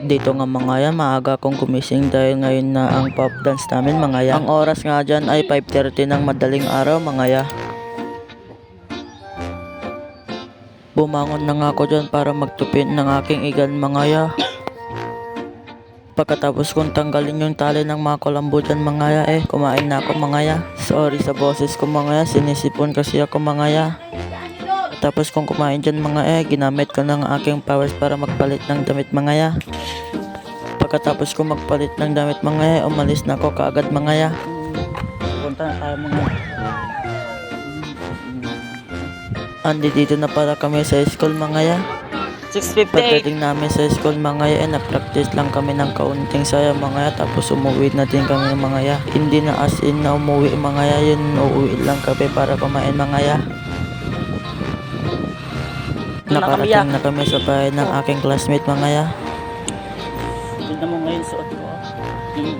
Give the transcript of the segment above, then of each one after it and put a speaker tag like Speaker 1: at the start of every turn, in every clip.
Speaker 1: Dito nga mga yan, maaga akong gumising dahil ngayon na ang pop dance namin mga yan. Ang oras nga dyan ay 5.30 ng madaling araw mga ya. Bumangon na nga ako dyan para magtupin ng aking igan mga ya. Pagkatapos kong tanggalin yung tali ng mga kulambo dyan mga ya eh, kumain na ako mga ya. Sorry sa boses ko mga ya, sinisipon kasi ako mga ya. Tapos kung kumain dyan mga eh, ginamit ko ng aking powers para magpalit ng damit mga ya. Pagkatapos ko magpalit ng damit mga eh, umalis na ako kaagad mga ya. Punta na tayo mga Andi dito na pala kami sa school mga ya.
Speaker 2: 658.
Speaker 1: Pagdating namin sa school mga ya, eh, na-practice lang kami ng kaunting saya mga ya, tapos umuwi na din kami mga ya. Hindi na as in na umuwi mga ya, yun uuwi lang kami para kumain mga ya. Nakarating na kami sa bahay ng aking classmate mga ya.
Speaker 2: Tignan mo ngayon suot ko. Hmm.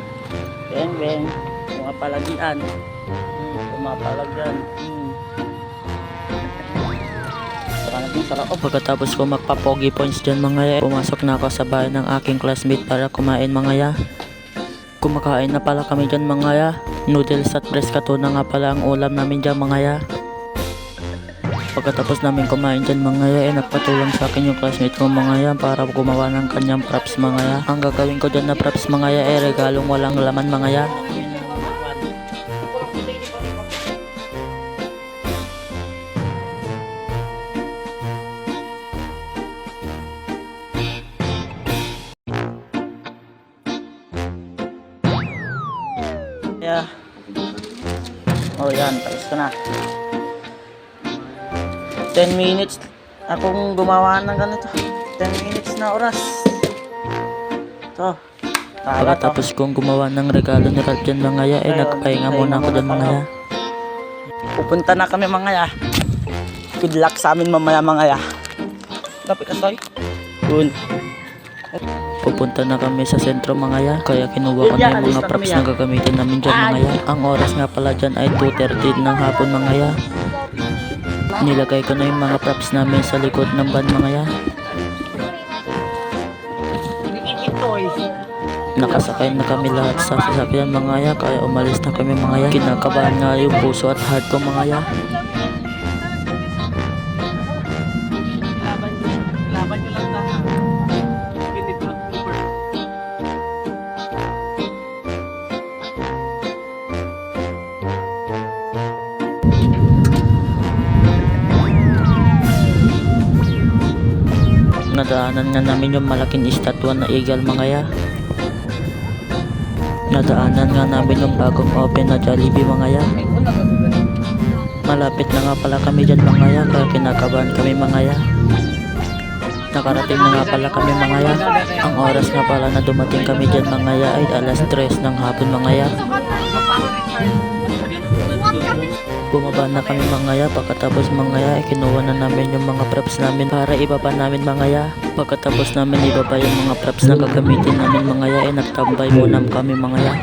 Speaker 2: Beng, beng. Pumapalagian. Hmm. Pumapalagyan. Hmm. Oh,
Speaker 1: Pagkatapos ko magpa-pogi points dyan mga ya, pumasok na ako sa bahay ng aking classmate para kumain mga ya. Kumakain na pala kami dyan mga ya. Noodles at preskatuna nga pala ang ulam namin dyan mga ya. Pagkatapos namin kumain dyan mga ya, eh, nagpatulong sa akin yung classmate ko mga ya para gumawa ng kanyang props mga ya. Ang gagawin ko dyan na props mga ya, eh, regalong walang laman mga ya.
Speaker 2: Yeah. Oh, yan. Tapos ko na. 10 minutes akong gumawa ng ganito. 10 minutes na oras. Ito. Kala to.
Speaker 1: Pagkatapos kong gumawa ng regalo ni Ralph mga ya, eh, nagpahinga muna ako dyan mga ya.
Speaker 2: Pupunta na kami mga ya. Good luck sa amin mamaya mga ya. Lapit ka, Soy. Good.
Speaker 1: Pupunta na kami sa sentro mga ya, kaya kinuha ko na yung mga props na gagamitin namin dyan mga ya. Ang oras nga pala dyan ay 2.30 ng hapon mga ya. Nilagay ko na yung mga props namin sa likod ng van mga ya. Nakasakay na kami lahat sa sasakyan mga ya, kaya umalis na kami mga ya. Kinakabahan nga yung puso at heart ko mga ya. Nadaanan nga namin yung malaking estatwa na eagle mga ya. Nadaanan nga namin yung bagong open na Jollibee mga ya. Malapit na nga pala kami dyan mga ya, kaya kinakabahan kami mga ya. Nakarating na nga pala kami mga ya. Ang oras nga pala na dumating kami dyan mga ya ay alas 3 ng hapon mga ya. Bumaba na kami mga ya, pagkatapos mga ya, ay kinuha na namin yung mga props namin para ibaba namin mga ya. Pagkatapos namin ibaba yung mga props na gagamitin namin mga ya, ay nagtambay muna kami mga ya.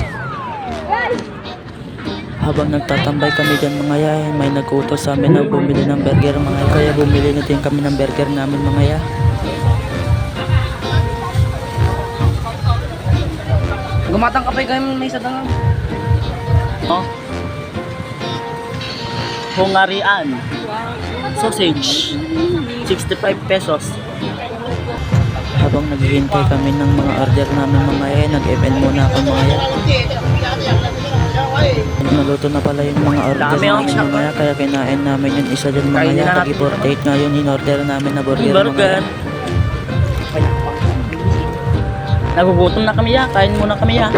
Speaker 1: Habang nagtatambay kami dyan mga ya, ay may nag-utos sa amin na bumili ng burger mga ya. Kaya bumili na din kami ng burger namin mga ya.
Speaker 2: Gumatang ka pa yung may isa dangan. Oh. Hungarian. Sausage. 65 pesos.
Speaker 1: Habang naghihintay kami ng mga order namin mga ya, nag-event muna ako mga ya. Naluto na pala yung mga order
Speaker 2: Dami, oh.
Speaker 1: namin mga ya, kaya kinain namin yung isa dyan mga
Speaker 2: Kainin
Speaker 1: ya.
Speaker 2: na natin.
Speaker 1: Pag-i-portate nga yun, in-order namin na burger, mga
Speaker 2: Burger. Nagugutom na kami ya. Kain muna kami ya.